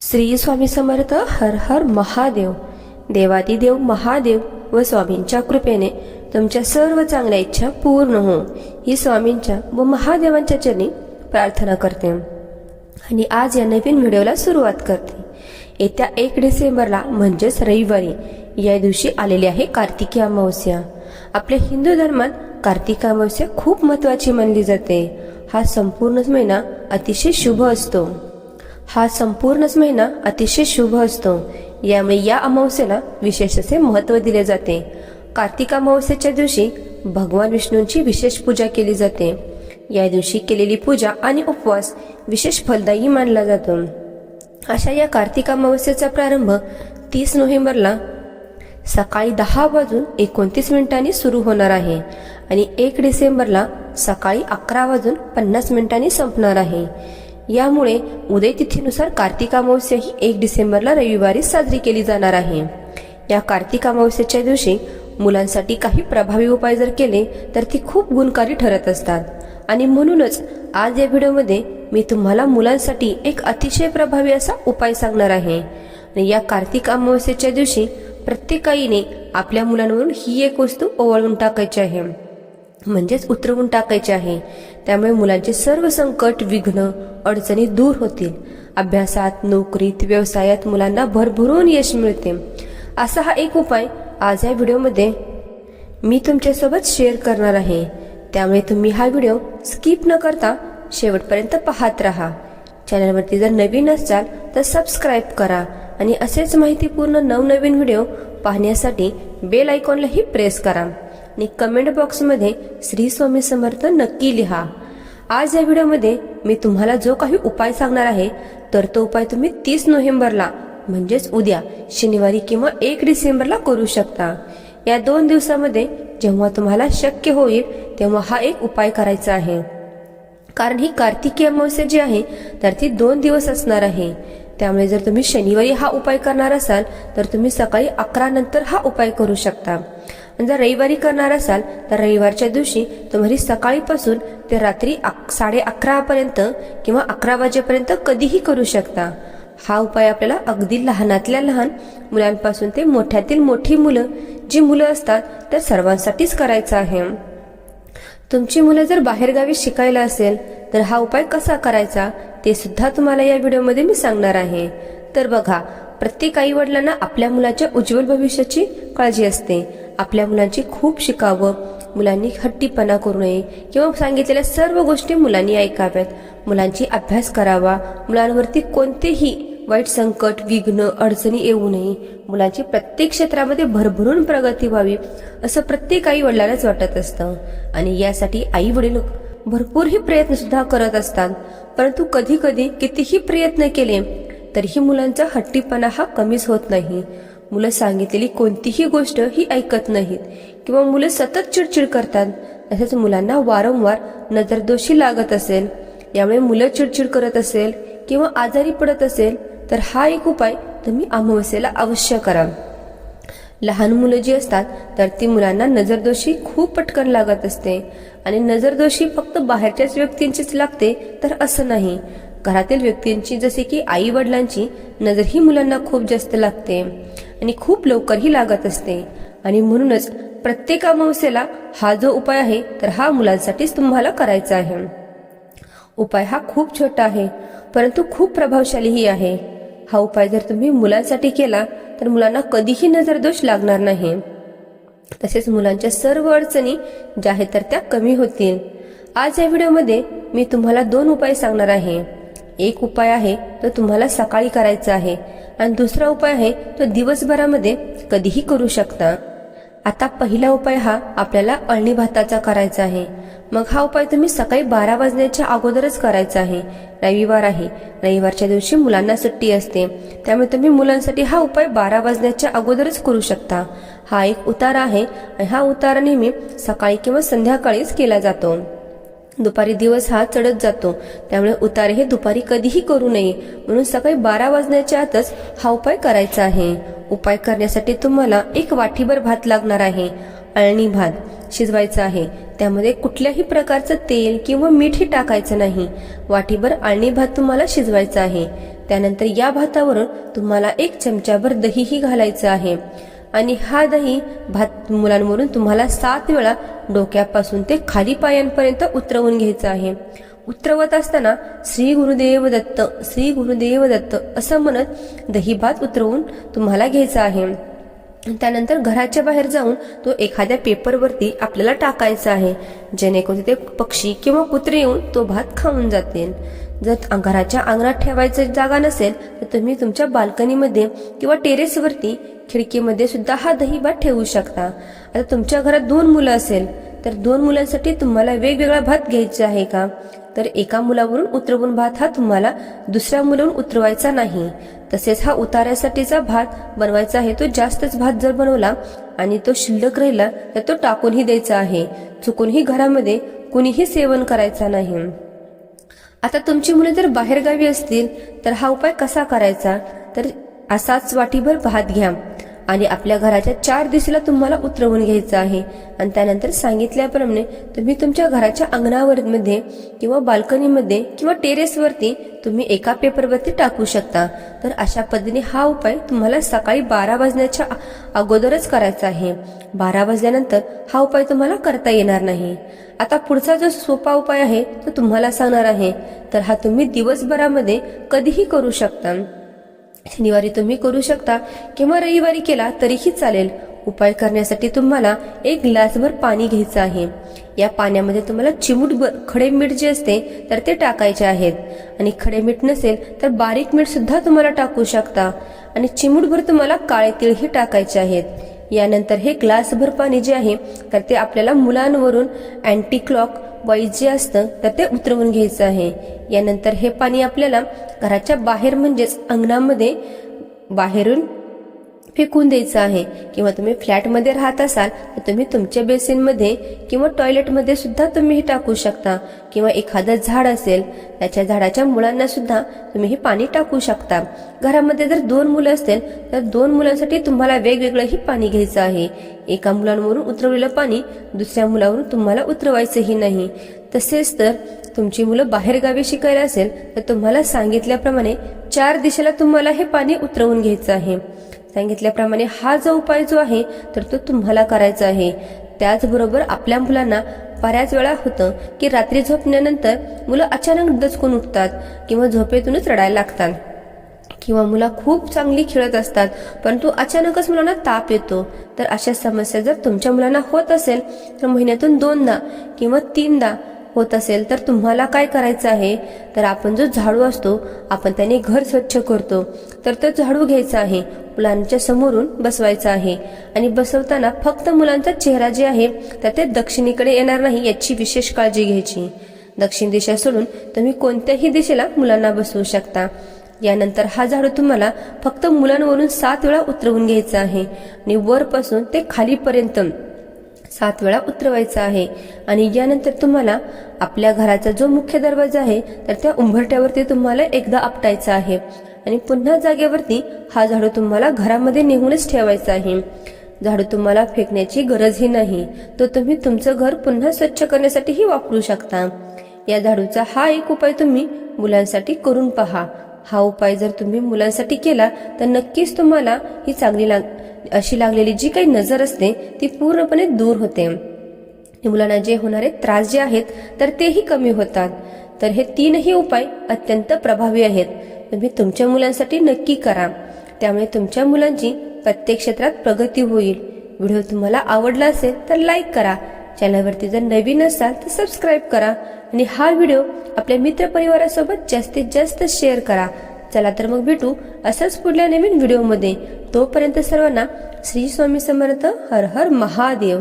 श्री स्वामी समर्थ हर हर महादेव. देवादिदेव महादेव व स्वामींच्या कृपेने तुमच्या सर्व चांगल्या इच्छा पूर्ण हो ही स्वामींच्या व महादेवांच्या चरणी प्रार्थना करते. आणि आज या नवीन व्हिडिओला सुरुवात करते. येत्या एक डिसेंबरला म्हणजेच रविवारी या दिवशी आलेली आहे कार्तिकी अमावस्या. आपल्या हिंदू धर्मात कार्तिक अमावस्या खूप महत्वाची मानली जाते. हा संपूर्णच महिना अतिशय शुभ असतो. हा संपूर्णच महिना अतिशय शुभ असतो. यामुळे या अमावस्येला विशेष असे महत्त्व दिले जाते. कार्तिक अमावस्येच्या दिवशी भगवान विष्णूंची विशेष पूजा केली जाते. या दिवशी केलेली पूजा आणि उपवास विशेष फलदायी मानला जातो. अशा या कार्तिक अमावस्येचा प्रारंभ तीस नोव्हेंबरला सकाळी दहा वाजून एकोणतीस मिनिटांनी सुरू होणार आहे आणि एक डिसेंबरला सकाळी अकरा वाजून पन्नास मिनिटांनी संपणार आहे. यामुळे उदय तिथीनुसार कार्तिक अमावस्या ही एक डिसेंबरला रविवारी साजरी केली जाणार आहे. या कार्तिक अमावस्येच्या दिवशी मुलांसाठी काही प्रभावी उपाय जर केले तर ती खूप गुणकारी ठरत असतात. आणि म्हणूनच आज या व्हिडिओमध्ये मी तुम्हाला मुलांसाठी एक अतिशय प्रभावी असा उपाय सांगणार आहे. आणि या कार्तिक अमावस्येच्या दिवशी प्रत्येक आईने आपल्या मुलांवरून ही एक वस्तू ओवाळून टाकायची आहे. म्हणजेच उतरवून टाकायची आहे. त्यामुळे मुलांचे सर्व संकट विघ्न अडचणी दूर होतील. अभ्यासात नोकरीत व्यवसायात मुलांना भरभरून यश मिळते. असा हा एक उपाय आज या व्हिडिओमध्ये मी तुमच्यासोबत शेअर करणार आहे. त्यामुळे तुम्ही हा व्हिडिओ स्किप न करता शेवटपर्यंत पाहत राहा. चॅनलवरती जर नवीन असाल तर सबस्क्राईब करा आणि असेच माहितीपूर्ण नवनवीन व्हिडिओ पाहण्यासाठी बेल आयकॉनलाही प्रेस करा. आणि कमेंट बॉक्समध्ये श्री स्वामी समर्थ नक्की लिहा. आज या व्हिडिओमध्ये मी तुम्हाला जो काही उपाय सांगणार आहे तर तो उपाय तुम्ही तीस नोव्हेंबरला म्हणजेच उद्या शनिवारी किंवा एक डिसेंबरला करू शकता. या दोन दिवसामध्ये जेव्हा तुम्हाला शक्य होईल तेव्हा हा एक उपाय करायचा आहे. कारण ही कार्तिकी अमावस्या जी आहे तर ती दोन दिवस असणार आहे. त्यामुळे जर तुम्ही शनिवारी हा उपाय करणार असाल तर तुम्ही सकाळी अकरा नंतर हा उपाय करू शकता. आणि जर रविवारी करणार असाल तर रविवारच्या दिवशी तुम्ही सकाळीपासून ते रात्री अक साडे अकरापर्यंत किंवा अकरा वाजेपर्यंत कधीही करू शकता. हा उपाय आपल्याला अगदी लहानातल्या लहान मुलांपासून ते मोठ्यातील मोठी मुलं जी मुलं असतात त्या सर्वांसाठीच करायचा आहे. तुमची मुलं जर बाहेरगावी शिकायला असेल तर हा उपाय कसा करायचा ते सुद्धा तुम्हाला या व्हिडिओमध्ये मी सांगणार आहे. तर बघा प्रत्येक आई वडिलांना आपल्या मुलाच्या उज्ज्वल भविष्याची काळजी असते. आपल्या मुलांची खूप शिकावं. मुलांनी हट्टीपणा करू नये किंवा सांगितलेल्या सर्व गोष्टी मुलांनी ऐकाव्यात. मुलांची अभ्यास करावा. मुलांवरती कोणतेही वाईट संकट विघ्न अडचणी येऊ नये. मुलांची प्रत्येक क्षेत्रामध्ये भरभरून प्रगती व्हावी असं प्रत्येक आई वडिलांनाच वाटत असतं. आणि यासाठी आई वडील भरपूरही प्रयत्न सुद्धा करत असतात. परंतु कधी कधी कितीही प्रयत्न केले तरीही मुलांचा हट्टीपणा हा कमीच होत नाही. मुलं सांगितलेली कोणतीही गोष्ट ही ऐकत नाहीत. किंवा मुलं सतत चिडचिड करतात. तसेच मुलांना वारंवार नजरदोषी लागत असेल. यामुळे मुलं चिडचिड करत असेल किंवा आजारी पडत असेल तर हा एक उपाय तुम्ही अमावस्येला अवश्य करा. लहान मुलं जी असतात तर ती मुलांना नजरदोषी खूप पटकन लागत असते. आणि नजरदोषी फक्त बाहेरच्याच व्यक्तींचीच लागते तर असं नाही. घरातील व्यक्तींची जसे की आई वडिलांची नजर ही मुलांना खूप जास्त लागते आणि खूप लवकरही लागत असते. आणि म्हणूनच प्रत्येक अमावस्येला हा जो उपाय आहे तर हा मुलांसाठीच तुम्हाला करायचा आहे. उपाय हा खूप छोटा आहे परंतु खूप प्रभावशालीही आहे. हा उपाय जर तुम्ही मुलांसाठी केला तर मुलांना कधीही नजरदोष लागणार नाही. तसेच मुलांच्या सर्व अडचणी ज्या आहेत तर त्या कमी होतील. आज या व्हिडिओमध्ये मी तुम्हाला दोन उपाय सांगणार आहे. एक उपाय आहे तो तुम्हाला सकाळी करायचा आहे. आणि दुसरा उपाय आहे तो दिवसभरामध्ये कधीही करू शकता. आता पहिला उपाय हा आपल्याला अळणी भाताचा करायचा आहे. मग हा उपाय तुम्ही सकाळी बारा वाजण्याच्या अगोदरच करायचा आहे. रविवार आहे. रविवारच्या दिवशी मुलांना सुट्टी असते. त्यामुळे तुम्ही मुलांसाठी हा उपाय बारा वाजण्याच्या अगोदरच करू शकता. हा एक उतारा आहे आणि हा उतारा नेहमी सकाळी किंवा संध्याकाळीच केला जातो. दुपारी दिवस हा चढत जातो. त्यामुळे उतारे हे दुपारी कधीही करू नये. म्हणून सकाळी बारा वाजण्याच्या आतच हा उपाय करायचा आहे. उपाय करण्यासाठी तुम्हाला एक वाटीभर भात लागणार आहे. अळणी भात शिजवायचा आहे. त्यामध्ये कुठल्याही प्रकारचं तेल किंवा मीठही टाकायचं नाही. वाटीभर अळणी भात तुम्हाला शिजवायचा आहे. त्यानंतर या भातावरून तुम्हाला एक चमचाभर दहीही घालायचं आहे. आणि हा दही भात मुलांवरून तुम्हाला सात वेळा डोक्यापासून ते खाली पायांपर्यंत उतरवून घ्यायचं आहे. उतरवत असताना श्री गुरुदेव दत्त श्री गुरुदेव दत्त असं म्हणत दही भात उतरवून तुम्हाला घ्यायचा आहे. त्यानंतर घराच्या बाहेर जाऊन तो एखाद्या पेपरवरती आपल्याला टाकायचा आहे. जेणेकरून तिथे पक्षी किंवा कुत्रे येऊन तो भात खाऊन जातील. जर घराच्या अंगणात ठेवायचं जागा नसेल तर तुम्ही तुमच्या बाल्कनीमध्ये किंवा टेरेसवरती खिडकीमध्ये सुद्धा हा दही भात ठेवू शकता. आता तुमच्या घरात दोन मुलं असेल तर दोन मुलांसाठी तुम्हाला वेगवेगळा भात घ्यायचा आहे का? तर एका मुलावरून उतरवून भात हा तुम्हाला दुसऱ्या मुलावरून उतरवायचा नाही. तसेच हा उतार्यासाठीचा भात बनवायचा आहे तो जास्तच भात जर बनवला आणि तो शिल्लक राहिला तर तो टाकूनही द्यायचा आहे. चुकूनही घरामध्ये कुणीही सेवन करायचा नाही. आता तुमची मुले जर बाहेरगावी असतील तर हा उपाय कसा करायचा? तर असाच वाटीभर भात घ्या. आणि आपल्या घराच्या चार दिशेला तुम्हाला उतरवून घ्यायचं आहे. आणि त्यानंतर सांगितल्याप्रमाणे तुम्ही तुमच्या घराच्या अंगणावरमध्ये किंवा बाल्कनीमध्ये किंवा टेरेसवरती तुम्ही एका पेपरवरती टाकू शकता. तर अशा पद्धतीने हा उपाय तुम्हाला सकाळी बारा वाजण्याच्या अगोदरच करायचा आहे. बारा वाजल्यानंतर हा उपाय तुम्हाला करता येणार नाही. आता पुढचा जो सोपा उपाय आहे तो तुम्हाला सांगणार आहे. तर हा तुम्ही दिवसभरामध्ये कधीही करू शकता. शनिवारी तुम्ही करू शकता किंवा रविवारी केला तरीही चालेल. उपाय करण्यासाठी तुम्हाला एक ग्लासभर पाणी घ्यायचं आहे. या पाण्यामध्ये तुम्हाला चिमूटभर खडे मीठ जे असते तर ते टाकायचे आहेत. आणि खडे मीठ नसेल तर बारीक मीठ सुद्धा तुम्हाला टाकू शकता. आणि चिमूटभर तुम्हाला काळे तिळही टाकायचे आहेत. यानंतर हे ग्लासभर पाणी जे आहे तर ते आपल्याला मुलांवरून अँटी क्लॉक वाईज जे असतं तर ते उतरवून घ्यायचं आहे. यानंतर हे पाणी आपल्याला घराच्या बाहेर म्हणजेच अंगणामध्ये बाहेरून फेकून द्यायचं आहे. किंवा तुम्ही फ्लॅटमध्ये राहत असाल तर तुम्ही तुमच्या बेसिनमध्ये किंवा टॉयलेटमध्ये सुद्धा तुम्ही हे टाकू शकता. किंवा एखादं झाड असेल त्याच्या झाडाच्या मुलांना सुद्धा तुम्ही हे पाणी टाकू शकता. घरामध्ये जर दोन मुलं असतील तर दोन मुलांसाठी तुम्हाला वेगवेगळंही पाणी घ्यायचं आहे. एका मुलांवरून उतरवलेलं पाणी दुसऱ्या मुलावरून तुम्हाला उतरवायचंही नाही. तसेच तर तुमची मुलं बाहेरगावी शिकायला असेल तर तुम्हाला सांगितल्याप्रमाणे चार दिशेला तुम्हाला हे पाणी उतरवून घ्यायचं आहे. सांगितल्याप्रमाणे हा जो उपाय जो आहे तर तो तुम्हाला करायचा आहे. त्याचबरोबर आपल्या मुलांना बऱ्याच वेळा होतं की रात्री झोपण्यानंतर मुलं अचानक दचकून उठतात किंवा झोपेतूनच रडायला लागतात. किंवा मुलं खूप चांगली खेळत असतात परंतु अचानकच मुलांना ताप येतो. तर अशा समस्या जर तुमच्या मुलांना होत असेल तर महिन्यातून दोनदा किंवा तीनदा होत असेल तर तुम्हाला काय करायचं आहे? तर आपण जो झाडू असतो आपण त्याने घर स्वच्छ करतो. तर तो झाडू घ्यायचा आहे. मुलांच्या समोरून बसवायचा आहे. आणि बसवताना फक्त मुलांचा चेहरा जे आहे तर ते दक्षिणेकडे येणार नाही याची विशेष काळजी घ्यायची. दक्षिण दिशा सोडून तुम्ही कोणत्याही दिशेला मुलांना बसवू शकता. यानंतर हा झाडू तुम्हाला फक्त मुलांवरून सात वेळा उतरवून घ्यायचा आहे. आणि वरपासून ते खालीपर्यंत. सात वेळा उतरवायचा आहे. आणि यानंतर तुम्हाला आपल्या घराचा जो मुख्य दरवाजा आहे तर त्या उंबरट्यावरती तुम्हाला एकदा आपटायचा आहे. आणि पुन्हा जागेवरती हा झाडू तुम्हाला घरामध्ये नेहूनच ठेवायचा आहे. झाडू तुम्हाला फेकण्याची गरजही नाही. तो तुम्ही तुमचं घर पुन्हा स्वच्छ करण्यासाठीही वापरू शकता. या झाडूचा हा एक उपाय तुम्ही मुलांसाठी करून पहा. हा उपाय जर तुम्ही मुलांसाठी केला तर नक्कीच तुम्हाला ही चांगली लाग अशी लागलेली जी काही नजर असते ती पूर्णपणे दूर होते. मुलांना जे होणारे त्रास जे आहेत तर तेही कमी होतात. तर हे तीनही उपाय अत्यंत प्रभावी आहेत. तुम्ही तुमच्या मुलांसाठी नक्की करा. त्यामुळे तुमच्या मुलांची प्रत्येक क्षेत्रात प्रगती होईल. व्हिडिओ तुम्हाला आवडला असेल तर लाईक करा. चॅनलवरती जर नवीन असाल तर सबस्क्राईब करा. आणि हा व्हिडिओ आपल्या मित्रपरिवारासोबत जास्तीत जास्त शेअर करा. चला तर मग भेटू असंच पुढल्या नवीन व्हिडिओमध्ये. तोपर्यंत सर्वांना श्री स्वामी समर्थ हर हर महादेव.